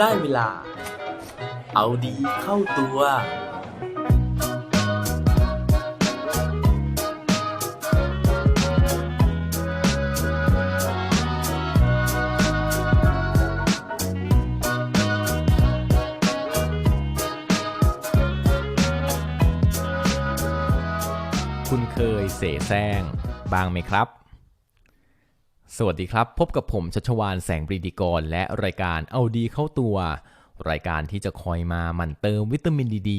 ได้เวลา เอาดีเข้าตัว คุณเคยเสแสร้งบ้างไหมครับ สวัสดีครับ พบกับผมชัชวานแสงปรีดีกร และรายการเอาดีเข้าตัว รายการที่จะคอยมาหมั่นเติมวิตามินดีด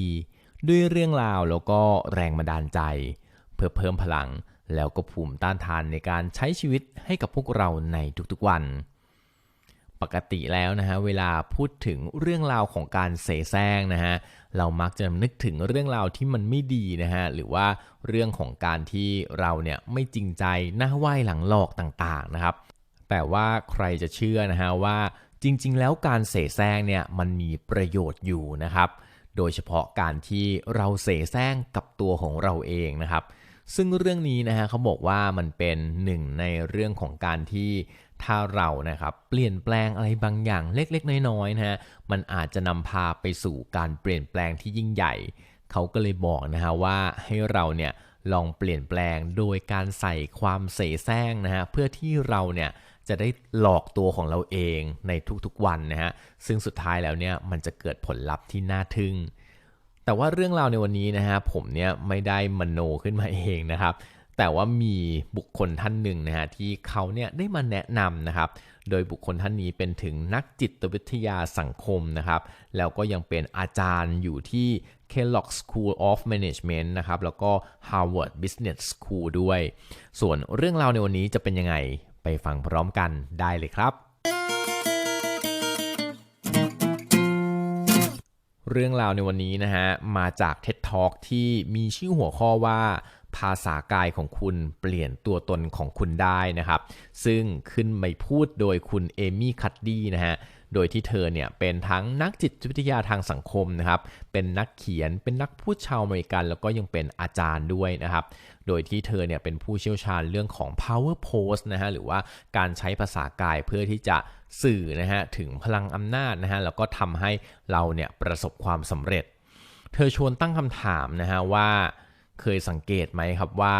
ด้วยเรื่องราวแล้วก็แรงบันดาลใจ เพื่อเพิ่มพลังแล้วก็ภูมิต้านทานในการใช้ชีวิตให้กับพวกเราในทุกๆวัน ปกติแล้วนะฮะเวลาพูดถึงเรื่องราวของการเสแสร้งนะฮะเรามักจะนึกถึงเรื่องราวที่มันไม่ดีนะฮะหรือว่าเรื่องของการที่เราเนี่ยไม่จริงใจหน้าไหว้หลังหลอกต่างๆนะครับ แต่ว่าใครจะเชื่อนะฮะว่าจริงๆ แล้วการเสแสร้งเนี่ยมันมีประโยชน์อยู่นะครับ โดยเฉพาะการที่เราเสแสร้งกับตัวของเราเองนะครับซึ่งเรื่องนี้นะฮะเขาบอกว่ามันเป็นหนึ่งในเรื่องของการที่ ถ้าเรานะครับเปลี่ยนแปลงอะไรบางอย่างเล็กๆ น้อยๆนะฮะมันอาจจะนำพาไปสู่การเปลี่ยนแปลงที่ยิ่งใหญ่ เขาก็เลยบอกนะฮะว่าให้เราเนี่ยลองเปลี่ยนแปลงโดยการใส่ความเสแสร้งนะฮะเพื่อที่เราเนี่ยจะได้หลอกตัวของเราเองในทุกๆวันนะฮะซึ่งสุดท้ายแล้วเนี่ยมันจะเกิดผลลัพธ์ที่น่าทึ่งแต่ว่าเรื่องราวในวันนี้นะฮะผมเนี่ยไม่ได้มโนขึ้นมาเองนะครับ แต่ว่ามีบุคคลท่านหนึ่งนะฮะที่เขาเนี่ยได้มาแนะนำนะครับ โดยบุคคลท่านนี้เป็นถึงนักจิตวิทยาสังคมนะครับ แล้วก็ยังเป็นอาจารย์อยู่ที่ Kellogg School of Management นะครับ แล้วก็ Harvard Business School ด้วย ส่วนเรื่องราวในวันนี้จะเป็นยังไงไปฟังพร้อมกันได้เลยครับเรื่องราวในวันนี้นะฮะมาจาก TED Talk ที่มีชื่อหัวข้อว่า ภาษากายของคุณเปลี่ยนตัวตนของคุณได้นะครับ ซึ่งขึ้นไม่พูดโดยคุณเอมี่คัตดี้นะฮะโดยที่เธอเนี่ยเป็นทั้งนักจิตวิทยาทางสังคมนะครับ เป็นนักเขียน เป็นนักพูดชาวอเมริกัน แล้วก็ยังเป็นอาจารย์ด้วยนะครับ โดยที่เธอเนี่ยเป็นผู้เชี่ยวชาญเรื่องของ power pose นะฮะ หรือว่าการใช้ภาษากายเพื่อที่จะสื่อนะฮะถึงพลังอำนาจนะฮะ แล้วก็ทำให้เราเนี่ยประสบความสำเร็จ เธอชวนตั้งคำถามนะฮะว่า เคยสังเกตไหมครับว่า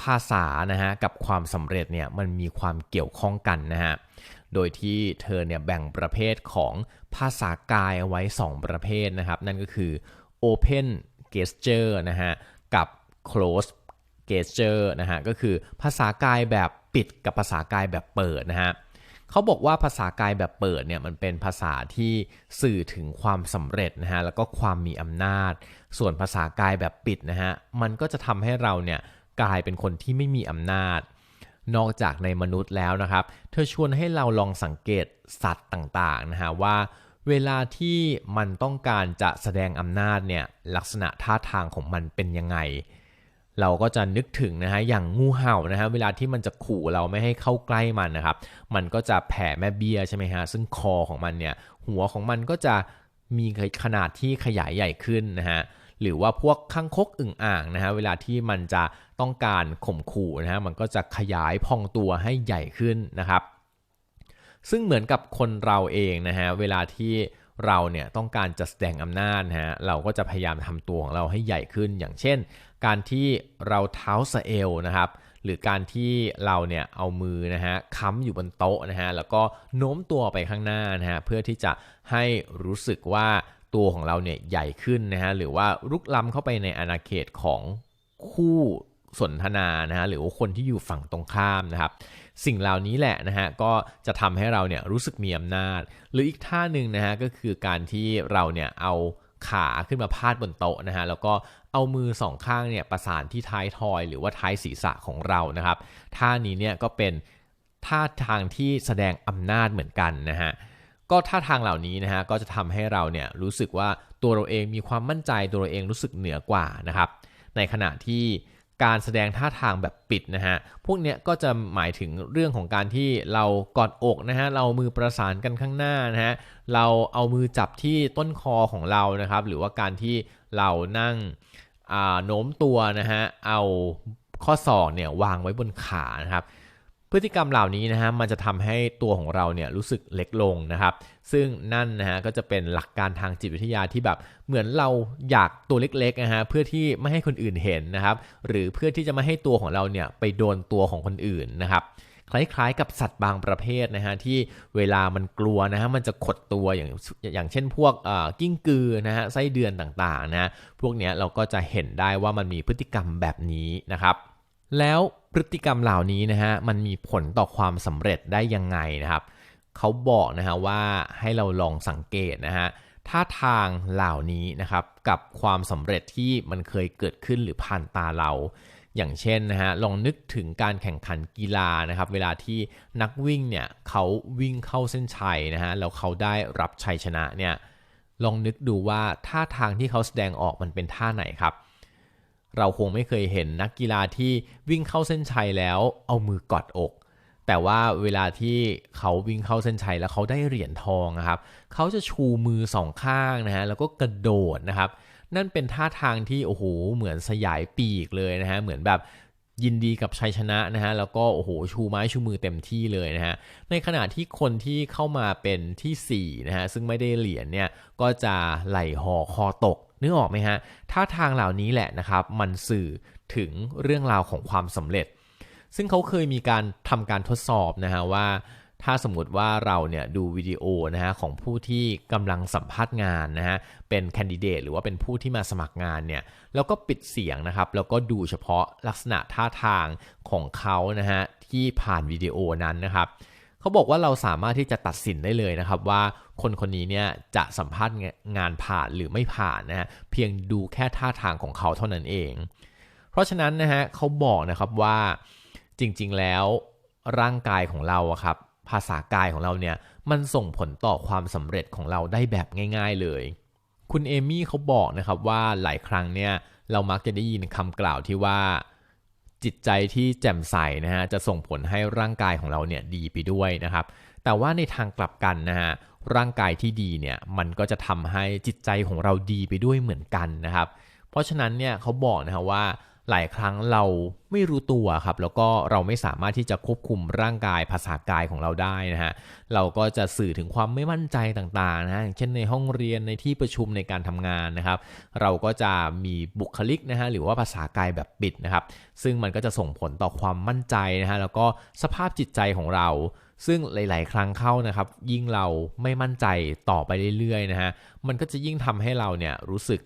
ภาษานะฮะกับความสำเร็จเนี่ยมันมีความเกี่ยวข้องกันนะฮะโดยที่เธอเนี่ยแบ่งประเภทของภาษากายเอาไว้ 2 ประเภทนะครับ นั่นก็คือ open gesture นะฮะกับ close gesture นะฮะก็คือภาษากายแบบปิดกับภาษากายแบบเปิดนะฮะ เขาบอกว่าภาษากายแบบเปิดเนี่ยมันเป็นภาษาที่สื่อถึงความสำเร็จนะฮะแล้วก็ความมีอำนาจ ส่วนภาษากายแบบปิดนะฮะมันก็จะทำให้เราเนี่ยกลายเป็นคนที่ไม่มีอำนาจ นอกจากในมนุษย์แล้วนะครับ เธอชวนให้เราลองสังเกตสัตว์ต่างๆนะฮะว่าเวลาที่มันต้องการจะแสดงอำนาจเนี่ยลักษณะท่าทางของมันเป็นยังไง เราก็จะนึกถึงนะฮะอย่างงูเห่านะฮะเวลาที่มันจะขู่เราไม่ให้เข้าใกล้มันนะครับ มันก็จะแผ่แม่เบี้ยใช่ไหมฮะซึ่งคอของมันเนี่ยหัวของมันก็จะมีขนาดที่ขยายใหญ่ขึ้นนะฮะหรือว่าพวกข้างคกอึ่งอ่างนะฮะเวลาที่มันจะต้องการข่มขู่นะฮะมันก็จะขยายพองตัวให้ใหญ่ขึ้นนะครับ ซึ่งเหมือนกับคนเราเองนะฮะเวลาที่เราเนี่ยต้องการจะแสดงอำนาจนะฮะเราก็จะพยายามทำตัวของเราให้ใหญ่ขึ้น อย่างเช่น การที่เราเท้าสะเอลนะครับ หรือการที่เราเนี่ยเอามือนะฮะค้ำอยู่บนโต๊ะนะฮะแล้วก็โน้มตัวไปข้างหน้านะฮะเพื่อที่จะให้รู้สึกว่าตัวของเราเนี่ยใหญ่ขึ้นนะฮะหรือว่าลุกล้ำเข้าไปในอาณาเขตของคู่สนทนานะฮะหรือว่าคนที่อยู่ฝั่งตรงข้ามนะครับ สิ่งเหล่านี้แหละนะฮะก็จะทำให้เราเนี่ยรู้สึกมีอำนาจ หรืออีกท่าหนึ่งนะฮะก็คือการที่เราเนี่ยเอา ขาขึ้นมาพาดบนโต๊ะนะฮะแล้วก็เอามือสองข้างเนี่ยประสานที่ท้ายทอย หรือว่าท้ายศีรษะของเรานะครับท่านี้เนี่ยก็เป็นท่าทางที่แสดงอำนาจเหมือนกันนะฮะก็ท่าทางเหล่านี้นะฮะก็จะทำให้เราเนี่ยรู้สึกว่าตัวเราเองมีความมั่นใจตัวเราเองรู้สึกเหนือกว่านะครับในขณะที่ การแสดงท่าทางแบบปิดนะฮะ พวกเนี้ยก็จะหมายถึงเรื่องของการที่เรากอดอกนะฮะ เรามือประสานกันข้างหน้านะฮะ เราเอามือจับที่ต้นคอของเรานะครับ หรือว่าการที่เรานั่งโน้มตัวนะฮะ เอาข้อศอกเนี่ยวางไว้บนขานะครับ พฤติกรรมเหล่านี้นะฮะมันจะทำให้ตัวของเราเนี่ยรู้สึกเล็กลงนะครับ ซึ่งนั่นนะฮะก็จะเป็นหลักการทางจิตวิทยาที่แบบเหมือนเราอยากตัวเล็กๆนะฮะเพื่อที่ไม่ให้คนอื่นเห็นนะครับ หรือเพื่อที่จะไม่ให้ตัวของเราเนี่ยไปโดนตัวของคนอื่นนะครับคล้ายๆกับสัตว์บางประเภทนะฮะที่เวลามันกลัวนะฮะมันจะขดตัวอย่างอย่างเช่นพวกกิ้งกือนะฮะไส้เดือนต่างๆนะพวกเนี้ยเราก็จะเห็นได้ว่ามันมีพฤติกรรมแบบนี้นะครับ แล้ว พฤติกรรมเหล่านี้นะฮะมันมีผลต่อความสำเร็จได้ยังไงนะครับเขาบอกนะฮะว่าให้เราลองสังเกตนะฮะท่าทางเหล่านี้นะครับกับความสำเร็จที่มันเคยเกิดขึ้นหรือผ่านตาเรา อย่างเช่นนะฮะลองนึกถึงการแข่งขันกีฬานะครับเวลาที่นักวิ่งเนี่ยเขาวิ่งเข้าเส้นชัยนะฮะแล้วเขาได้รับชัยชนะเนี่ยลองนึกดูว่าท่าทางที่เขาแสดงออกมันเป็นท่าไหนครับ เราคงไม่เคยเห็นนักกีฬาที่วิ่งเข้าเส้นชัยแล้วเอามือกอดอก แต่ว่าเวลาที่เขาวิ่งเข้าเส้นชัยแล้วเขาได้เหรียญทองนะครับ เขาจะชูมือสองข้างนะฮะแล้วก็กระโดดนะครับ นั่นเป็นท่าทางที่โอ้โหเหมือนสยายปีกเลยนะฮะเหมือนแบบยินดีกับชัยชนะนะฮะแล้วก็โอ้โหชูไม้ชูมือเต็มที่เลยนะฮะในขณะที่คนที่เข้ามาเป็นที่4นะฮะซึ่งไม่ได้เหรียญเนี่ยก็จะไหลหอคอตก นึกออกไหมฮะท่าทางเหล่านี้แหละนะครับ มันสื่อถึงเรื่องราวของความสำเร็จ ซึ่งเขาเคยมีการทำการทดสอบนะฮะว่าถ้าสมมติว่าเราเนี่ยดูวิดีโอนะฮะของผู้ที่กำลังสัมภาษณ์งานนะฮะเป็นแคนดิเดตหรือว่าเป็นผู้ที่มาสมัครงานเนี่ยแล้วก็ปิดเสียงนะครับแล้วก็ดูเฉพาะลักษณะท่าทางของเขานะฮะที่ผ่านวิดีโอนั้นนะครับ เขาบอกว่าเราสามารถที่จะตัดสินได้เลยนะครับว่าคนคนนี้เนี่ยจะสัมภาษณ์งานผ่านหรือไม่ผ่านนะฮะเพียงดูแค่ท่าทางของเขาเท่านั้นเอง เพราะฉะนั้นนะฮะเขาบอกนะครับว่าจริงๆแล้วร่างกายของเราครับภาษากายของเราเนี่ยมันส่งผลต่อความสำเร็จของเราได้แบบง่าย ๆเลย คุณเอมี่เขาบอกนะครับว่าหลายครั้งเนี่ยเรามักจะได้ยินคำกล่าวที่ว่า จิตใจที่แจ่มใสนะฮะจะส่งผลให้ร่างกายของเราเนี่ยดีไปด้วยนะครับ แต่ว่าในทางกลับกันนะฮะร่างกายที่ดีเนี่ยมันก็จะทำให้จิตใจของเราดีไปด้วยเหมือนกันนะครับ เพราะฉะนั้นเนี่ยเขาบอกนะฮะว่า หลายครั้งเราไม่รู้ตัวครับ แล้วก็เราไม่สามารถที่จะควบคุมร่างกายภาษากายของเราได้นะฮะเราก็จะสื่อถึงความไม่มั่นใจต่างๆนะเช่นในห้องเรียนในที่ประชุมในการทำงานนะครับ เราก็จะมีบุคลิกนะฮะหรือว่าภาษากายแบบปิดนะครับ ซึ่งมันก็จะส่งผลต่อความมั่นใจนะฮะแล้วก็สภาพจิตใจของเราซึ่งหลาย ๆ ครั้งเข้านะครับ ยิ่งเราไม่มั่นใจต่อไปเรื่อย ๆ นะฮะ มันก็จะยิ่งทำให้เราเนี่ยรู้สึก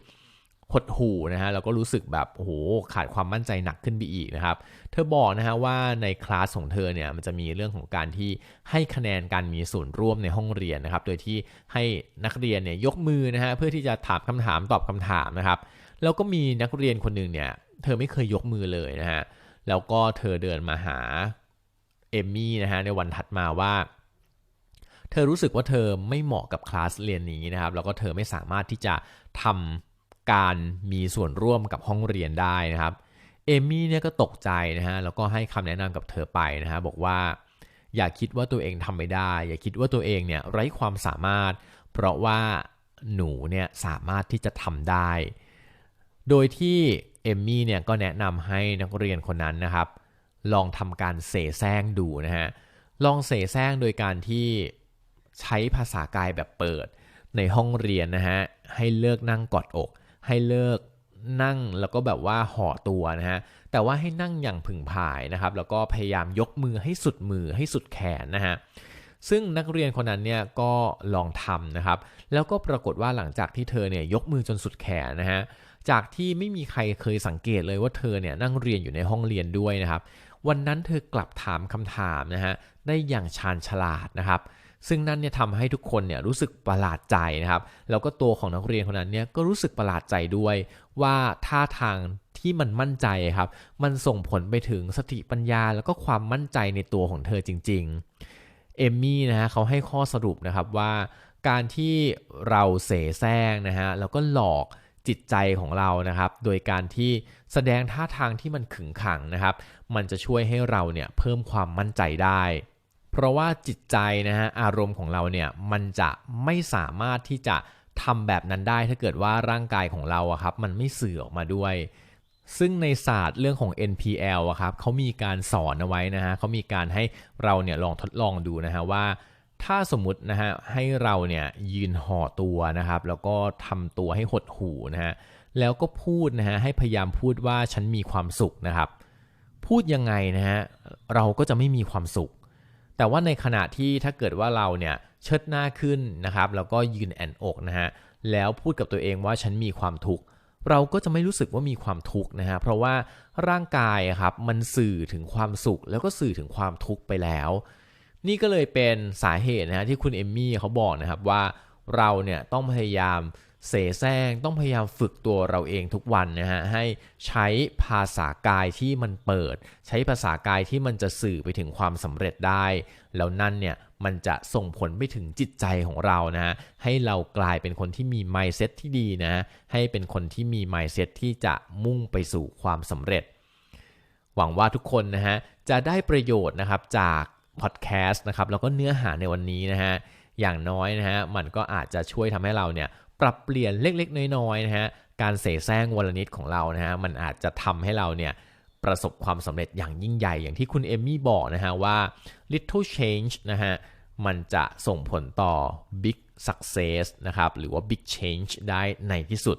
หดหูนะฮะแล้วก็รู้สึกแบบโอ้โหขาดความมั่นใจหนักขึ้นไปอีกนะครับ เธอบอกนะฮะว่าในคลาสของเธอเนี่ยมันจะมีเรื่องของการที่ให้คะแนนการมีส่วนร่วมในห้องเรียนนะครับ โดยที่ให้นักเรียนเนี่ยยกมือนะฮะเพื่อที่จะถามคำถามตอบคำถามนะครับแล้วก็มีนักเรียนคนหนึ่งเนี่ยเธอไม่เคยยกมือเลยนะฮะแล้วก็เธอเดินมาหาเอมมี่นะฮะในวันถัดมาว่าเธอรู้สึกว่าเธอไม่เหมาะกับคลาสเรียนนี้นะครับแล้วก็เธอไม่สามารถที่จะทำ การมีส่วนร่วมกับห้องเรียนได้นะครับเอมี่เนี่ยก็ตกใจนะฮะแล้วก็ให้คำแนะนำกับเธอไปนะฮะบอกว่าอย่าคิดว่าตัวเองทำไม่ได้ อย่าคิดว่าตัวเองเนี่ยไร้ความสามารถ เพราะว่าหนูเนี่ยสามารถที่จะทำได้ โดยที่เอมมี่เนี่ยก็แนะนำให้นักเรียนคนนั้นนะครับ ลองทำการเสแสร้งดูนะฮะลองเสแสร้งโดยการที่ใช้ภาษากายแบบเปิด ในห้องเรียนนะฮะให้เลิกนั่งกอดอก ให้เลิกนั่งแล้วก็แบบว่าห่อตัวนะฮะ แต่ว่าให้นั่งอย่างผึ่งผายนะครับ แล้วก็พยายามยกมือให้สุดมือให้สุดแขนนะฮะ ซึ่งนักเรียนคนนั้นเนี่ยก็ลองทำนะครับ แล้วก็ปรากฏว่าหลังจากที่เธอเนี่ยยกมือจนสุดแขนนะฮะ จากที่ไม่มีใครเคยสังเกตเลยว่าเธอเนี่ยนั่งเรียนอยู่ในห้องเรียนด้วยนะครับ วันนั้นเธอกลับถามคำถามนะฮะได้อย่างชาญฉลาดนะครับ ซึ่งนั่นเนี่ยทำให้ทุกคนเนี่ยรู้สึกประหลาดใจนะครับ แล้วก็ตัวของนักเรียนคนนั้นเนี่ยก็รู้สึกประหลาดใจด้วย ว่าท่าทางที่มันมั่นใจครับ มันส่งผลไปถึงสติปัญญา แล้วก็ความมั่นใจในตัวของเธอจริง ๆ เอมมี่นะฮะเขาให้ข้อสรุปนะครับว่าการที่เราเสแสร้งนะฮะแล้วก็หลอกจิตใจของเรานะครับ โดยการที่แสดงท่าทางที่มันขึงขังนะครับ มันจะช่วยให้เราเนี่ยเพิ่มความมั่นใจได้ เพราะว่าจิตใจนะฮะอารมณ์ของเราเนี่ยมันจะไม่สามารถที่จะทำแบบนั้นได้ถ้าเกิดว่าร่างกายของเราอะครับมันไม่สื่อออกมาด้วย ซึ่งในศาสตร์เรื่องของ NPL อะครับเขามีการสอนเอาไว้นะฮะเขามีการให้เราเนี่ยลองทดลองดูนะฮะว่า ถ้าสมมตินะฮะให้เราเนี่ยยืนห่อตัวนะครับ แล้วก็ทำตัวให้หดหูนะฮะแล้วก็พูดนะฮะให้พยายามพูดว่าฉันมีความสุขนะครับ พูดยังไงนะฮะเราก็จะไม่มีความสุข แต่ว่าในขณะที่ถ้าเกิดว่าเราเนี่ยเชิดหน้าขึ้นนะครับแล้วก็ยืนแอนอกนะฮะแล้วพูดกับตัวเองว่าฉันมีความทุกข์เราก็จะไม่รู้สึกว่ามีความทุกข์นะฮะเพราะว่าร่างกายครับมันสื่อถึงความสุข แล้วก็สื่อถึงความทุกข์ไปแล้ว นี่ก็เลยเป็นสาเหตุนะฮะที่คุณเอมมี่เขาบอกนะครับว่าเราเนี่ยต้องพยายาม เสแสร้งต้องพยายามฝึกตัวเราเองทุกวันนะฮะให้ใช้ภาษากายที่มันเปิด ใช้ภาษากายที่มันจะสื่อไปถึงความสำเร็จได้ แล้วนั่นเนี่ยมันจะส่งผลไปถึงจิตใจของเรานะฮะให้เรากลายเป็นคนที่มี mindset ที่ดีนะ ให้เป็นคนที่มี mindset ที่จะมุ่งไปสู่ความสำเร็จ หวังว่าทุกคนนะฮะจะได้ประโยชน์นะครับจากพอดแคสต์นะครับแล้วก็เนื้อหาในวันนี้นะฮะอย่างน้อยนะฮะมันก็อาจจะช่วยทำให้เราเนี่ย ปรับเปลี่ยนเล็กๆ น้อยๆนะฮะการเสแสร้งวลนิดของเรานะฮะมันอาจจะทำให้เราเนี่ยประสบความสำเร็จอย่างยิ่งใหญ่ อย่างที่คุณเอมมี่บอกนะฮะว่า little change นะฮะมันจะส่งผลต่อ big success นะครับหรือว่า big change ได้ในที่สุด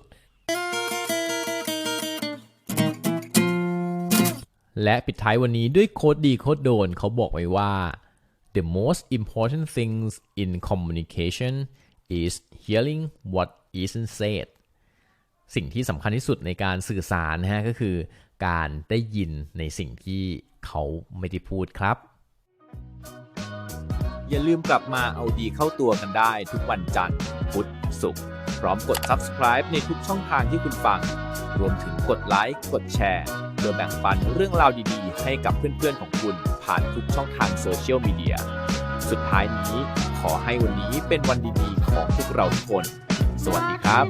และปิดท้ายวันนี้ด้วยโค้ดดีโค้ดโดนเขาบอกไว้ว่า the most important things in communication is hearing what isn't said สิ่งที่สำคัญที่สุดในการสื่อสารนะฮะก็คือการได้ยินในสิ่งที่เขาไม่ได้พูดครับ อย่าลืมกลับมาเอาดีเข้าตัวกันได้ทุกวันจันทร์พุธศุกร์พร้อมกด subscribe ในทุกช่องทางที่คุณฟัง รวมถึงกดไลค์กดแชร์เพื่อแบ่งปันเรื่องราวดีๆ ให้กับเพื่อนๆของคุณผ่านทุกช่องทางโซเชียลมีเดีย สุดท้ายนี้ ขอให้วันนี้เป็นวันดีๆของพวกเราทุกคน สวัสดีครับ